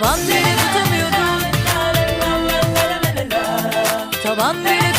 Taban beni tutamıyorum Taban beni